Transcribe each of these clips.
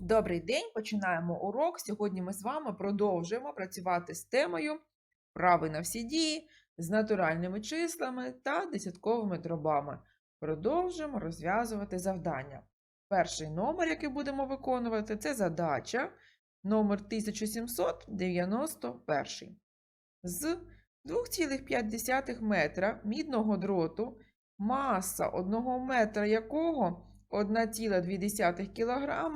Добрий день, починаємо урок. Сьогодні ми з вами продовжуємо працювати з темою вправи на всі дії з натуральними числами та десятковими дробами. Продовжуємо розв'язувати завдання. Перший номер, який будемо виконувати, це задача номер 1791. З 2,5 метра мідного дроту, маса 1 метра якого 1,2 кг,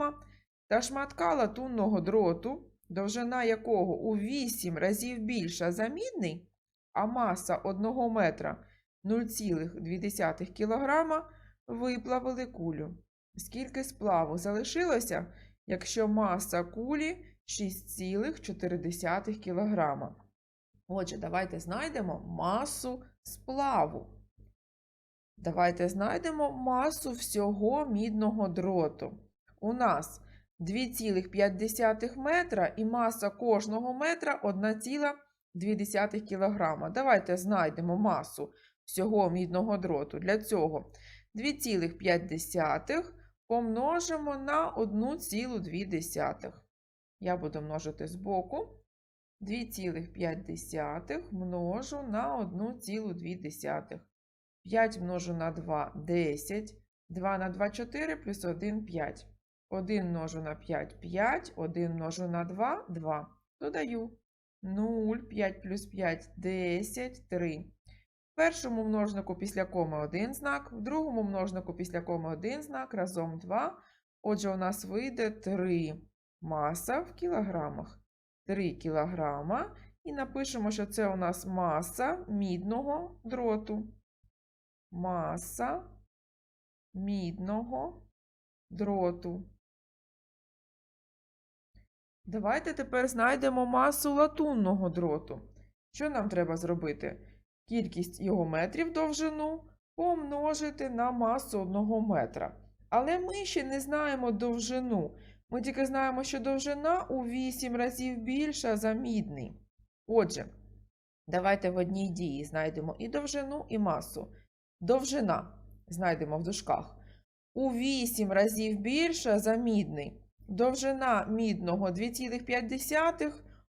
та шматка латунного дроту, довжина якого у 8 разів більша за мідний, а маса 1 метра 0,2 кг, виплавили кулю. Скільки сплаву залишилося, якщо маса кулі 6,4 кг? Отже, давайте знайдемо масу сплаву. Давайте знайдемо масу всього мідного дроту. У нас 2,5 метра і маса кожного метра 1,2 кг. Давайте знайдемо масу всього мідного дроту. Для цього 2,5 помножимо на 1,2. Я буду множити збоку. 2,5 множу на 1,2. 5 множу на 2 – 10. 2 на 2 – 4, плюс 1 – 5. 1 множу на 5 – 5, 1 множу на 2 – 2. Додаю 0, 5 плюс 5 – 10, 3. В першому множнику після коми 1 знак, в другому множнику після коми 1 знак, разом 2. Отже, у нас вийде 3 маса в кілограмах. 3 кілограма. І напишемо, що це у нас маса мідного дроту. Маса мідного дроту. Давайте тепер знайдемо масу латунного дроту. Що нам треба зробити? Кількість його метрів довжину помножити на масу 1 метра. Але ми ще не знаємо довжину. Ми тільки знаємо, що довжина у 8 разів більша за мідний. Отже, давайте в одній дії знайдемо і довжину, і масу. Довжина знайдемо в дужках. У 8 разів більша за мідний. Довжина мідного 2,5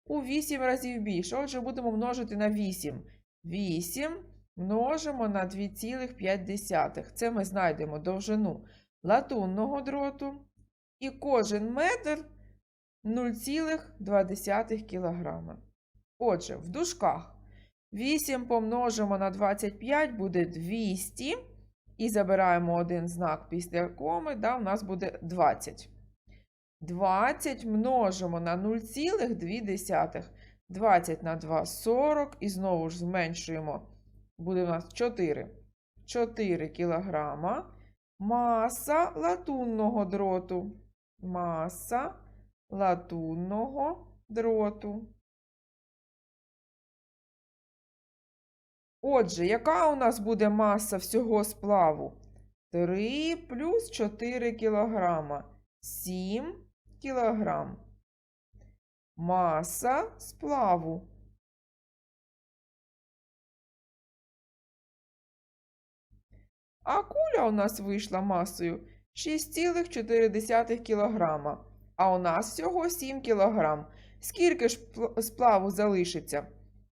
у 8 разів більше. Отже, будемо множити на 8. 8 множимо на 2,5. Це ми знайдемо довжину латунного дроту. І кожен метр 0,2 кг. Отже, в дужках 8 помножимо на 25 буде 200. І забираємо один знак після коми, да, у нас буде 20. 20 множимо на 0,2. 20 на 2 – 40. І знову ж зменшуємо. Буде у нас 4. 4 кілограма. Маса латунного дроту. Маса латунного дроту. Отже, яка у нас буде маса всього сплаву? 3 плюс 4 кілограма. 7 кілограм. Маса сплаву. А куля у нас вийшла масою 6,4 кілограма. А у нас всього 7 кілограм. Скільки ж сплаву залишиться?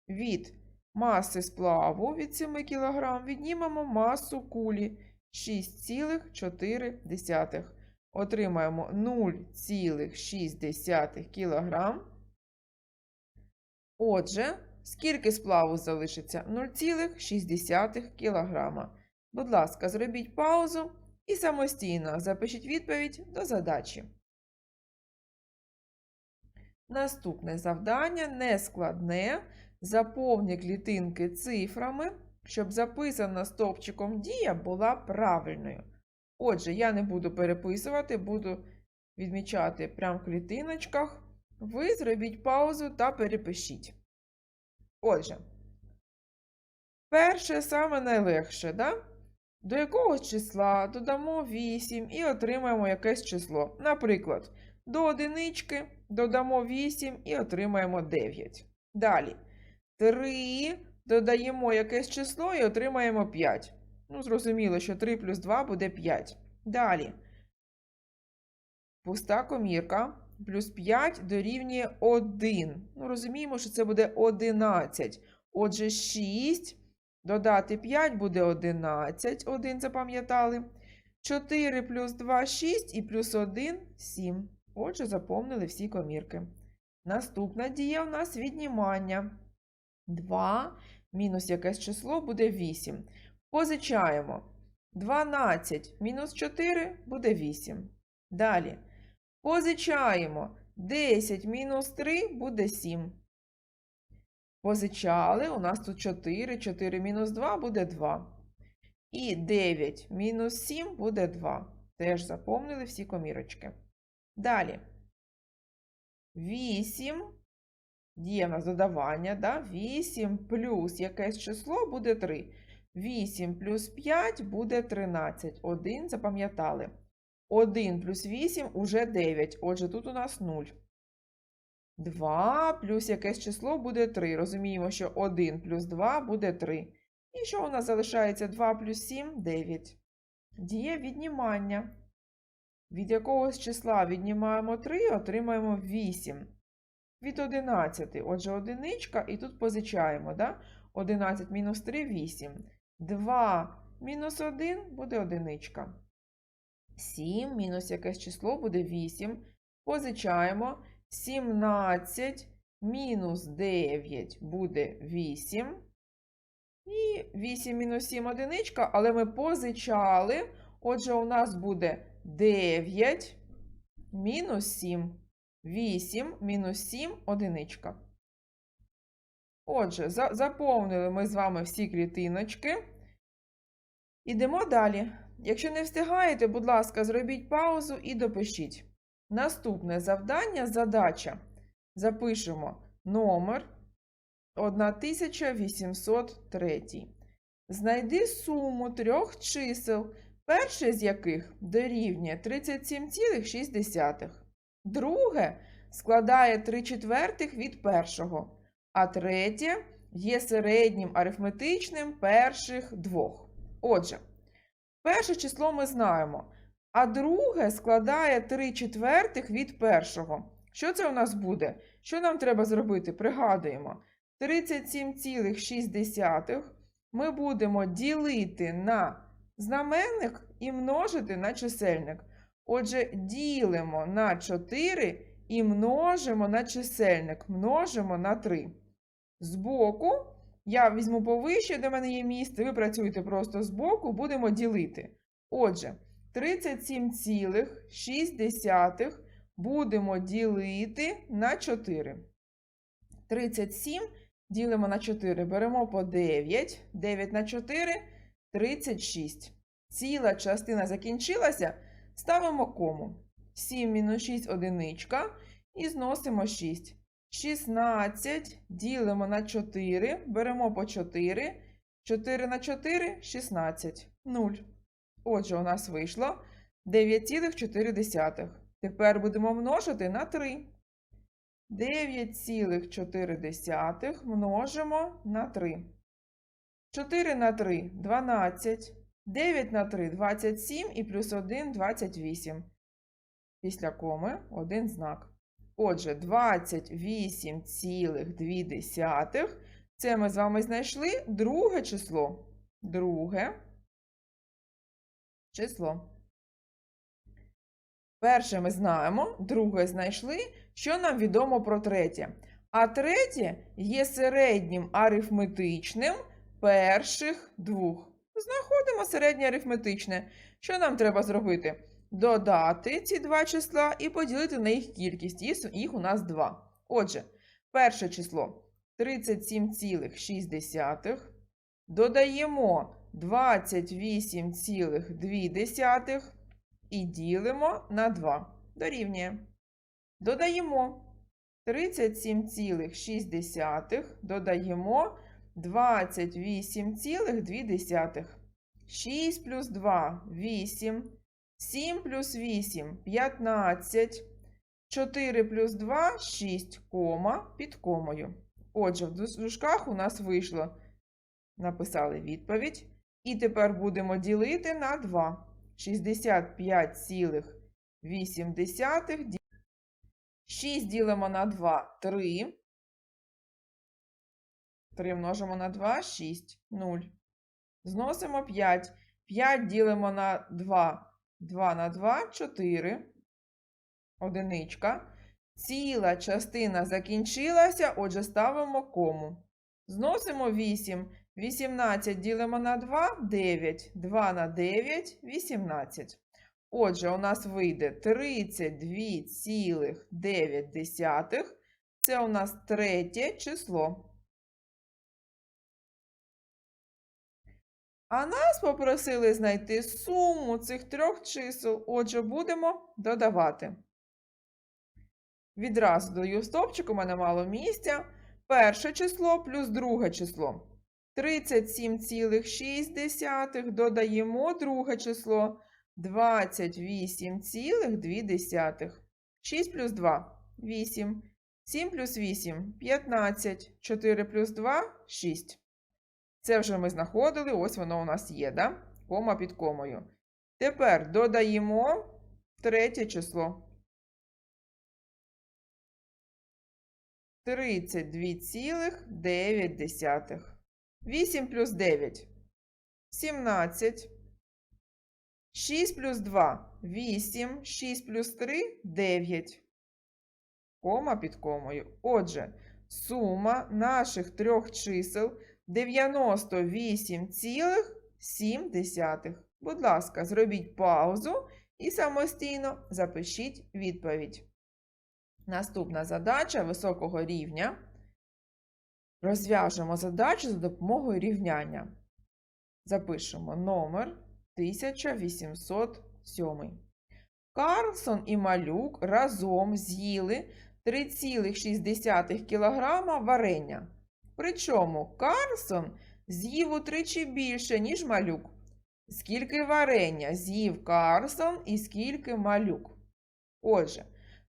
Від маси сплаву від 7 кг віднімемо масу кулі 6,4. Отримаємо 0,6 кг. Отже, скільки сплаву залишиться? 0,6 кг. Будь ласка, зробіть паузу і самостійно запишіть відповідь до задачі. Наступне завдання нескладне. Заповні клітинки цифрами, щоб записана стовпчиком дія була правильною. Отже, я не буду переписувати, буду відмічати прямо в клітиночках. Ви зробіть паузу та перепишіть. Отже, перше саме найлегше, да? до якогось числа додамо 8 і отримаємо якесь число. Наприклад, до одинички додамо 8 і отримаємо 9. Далі. 3 додаємо якесь число і отримаємо 5. Ну, зрозуміло, що 3 плюс 2 буде 5. Далі. пуста комірка плюс 5 дорівнює 1. Ну, розуміємо, що це буде 11. Отже, 6 додати 5 буде 11. 1 запам'ятали. 4 плюс 2 6 і плюс 1 7. Отже, заповнили всі комірки. Наступна дія у нас віднімання. 2 мінус якесь число буде 8. Позичаємо. 12 мінус 4 буде 8. Далі. Позичаємо. 10 мінус 3 буде 7. Позичали. У нас тут 4. 4 мінус 2 буде 2. І 9 мінус 7 буде 2. Теж заповнили всі комірочки. Далі. 8. Діє в нас додавання. Да? 8 плюс якесь число буде 3. 8 плюс 5 буде 13. 1 запам'ятали. 1 плюс 8 уже 9. Отже, тут у нас 0. 2 плюс якесь число буде 3. Розуміємо, що 1 плюс 2 буде 3. І що у нас залишається 2 плюс 7 9. Діє віднімання. Від якогось числа віднімаємо 3, отримаємо 8. Від 11. Отже, одиничка, і тут позичаємо. Да? 11 мінус 3 8. 2 мінус 1 буде одиничка. 7 мінус якесь число буде 8. Позичаємо. 17 мінус 9 буде 8. І 8 мінус 7 одиничка, але ми позичали. Отже, у нас буде 9 мінус 7. 8 мінус 7 одиничка. Отже, за- заповнили ми з вами всі клітиночки. Ідемо далі. Якщо не встигаєте, будь ласка, зробіть паузу і допишіть. Наступне завдання, задача. Запишемо номер 1803. Знайди суму трьох чисел, перше з яких дорівнює 37,6. Друге складає 3 четвертих від першого, а третє є середнім арифметичним перших двох. Отже, перше число ми знаємо, а друге складає 3 четвертих від першого. Що це у нас буде? Що нам треба зробити? Пригадуємо. 37,6 ми будемо ділити на знаменник і множити на чисельник. Отже, ділимо на 4 і множимо на чисельник, множимо на 3. Збоку я візьму повище, де в мене є місце, ви працюєте просто збоку, будемо ділити. Отже, 37,6 будемо ділити на 4. 37 ділимо на 4, беремо по 9. 9 на 4 – 36. Ціла частина закінчилася, ставимо кому. 7 мінус 6 – одиничка і зносимо 6. 16 ділимо на 4, беремо по 4. 4 на 4 – 16. 0. Отже, у нас вийшло 9,4. Тепер будемо множити на 3. 9,4 множимо на 3. 4 на 3 – 12. 9 на 3 – 27 і плюс 1 – 28. Після коми один знак. Отже, 28,2 – це ми з вами знайшли друге число. Друге число. Перше ми знаємо, друге знайшли. Що нам відомо про третє? А третє є середнім арифметичним перших двох. Знаходимо середнє арифметичне. Що нам треба зробити? Додати ці два числа і поділити на їх кількість. Їх- Їх у нас два. Отже, перше число 37,6. Додаємо 28,2 і ділимо на 2. Дорівнює. Додаємо 37,6, додаємо 28,2. 6 плюс 2 – 8. 7 плюс 8 – 15. 4 плюс 2 – 6, кома під комою. Отже, в дужках у нас вийшло, написали відповідь. І тепер будемо ділити на 2. 8 десятих. 6 ділимо на 2 3. 3 множимо на 2 6 0. Зносимо 5. 5 ділимо на 2. 2 на 2 4. Одиничка. Ціла частина закінчилася, отже, ставимо кому. Зносимо 8. 18 ділимо на 2 9. 2 на 9 18. Отже, у нас вийде 32,9. Це у нас третє число. А нас попросили знайти суму цих трьох чисел. Отже, будемо додавати. Відразу даю стопчик, у мене мало місця. Перше число плюс друге число. 37,6 додаємо друге число 28,2. 6 плюс 2 8. 7 плюс 8 15. 4 плюс 2 6. Це вже ми знаходили, ось воно у нас є, да? кома під комою. Тепер додаємо третє число. 32,9. 8 плюс 9 17. 6 плюс 2 8. 6 плюс 3 9. Кома під комою. Отже, сума наших трьох чисел 98,7. Будь ласка, зробіть паузу і самостійно запишіть відповідь. Наступна задача високого рівня. Розв'яжемо задачу за допомогою рівняння. Запишемо номер 1807. Карлсон і малюк разом з'їли 3,6 кг варення. Причому Карлсон з'їв утричі більше, ніж малюк. Скільки варення з'їв Карлсон і скільки малюк? Отже,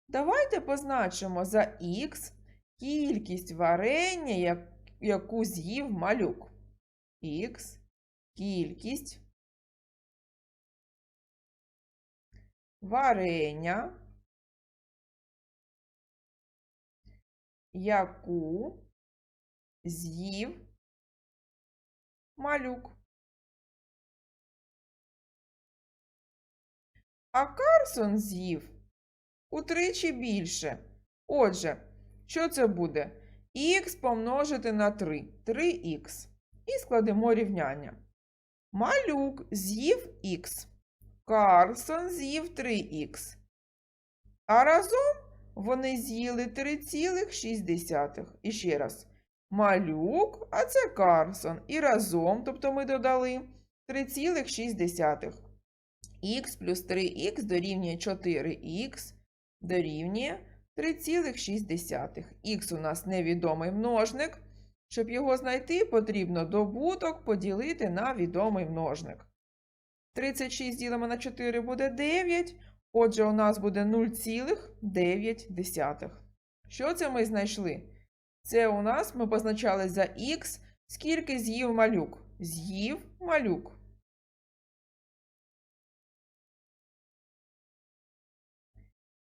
давайте позначимо за х кількість варення, яку з'їв малюк. Х кількість варення, яку з'їв малюк. А Карсон з'їв утричі більше. Отже, що це буде? Х помножити на 3. 3х. І складемо рівняння. Малюк з'їв х. Карсон з'їв 3х. А разом вони з'їли 3,6. І ще раз. Малюк, а це Карсон. І разом, тобто ми додали 3,6. Х плюс 3х дорівнює 4х дорівнює 3,6. Х у нас невідомий множник. Щоб його знайти, потрібно добуток поділити на відомий множник. 36 ділимо на 4 буде 9. Отже, у нас буде 0,9. Що це ми знайшли? Це у нас ми позначали за х, скільки з'їв малюк. З'їв малюк.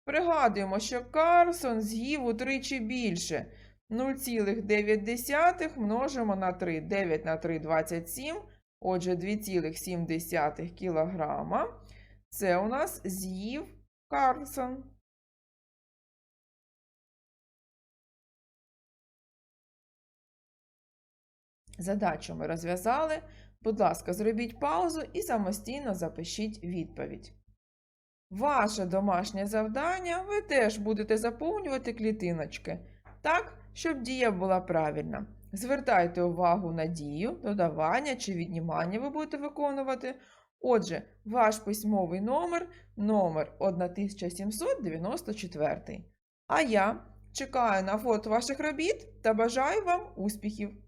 Пригадуємо, що Карсон з'їв утричі більше. 0,9 множимо на 3. 9 на 3 27. Отже, 2,7 кілограма. Це у нас з'їв Карсон. Задачу ми розв'язали. Будь ласка, зробіть паузу і самостійно запишіть відповідь. Ваше домашнє завдання ви теж будете заповнювати клітиночки так, щоб дія була правильна. Звертайте увагу на дію, додавання чи віднімання ви будете виконувати. Отже, ваш письмовий номер номер 1794. А я чекаю на фото ваших робіт та бажаю вам успіхів!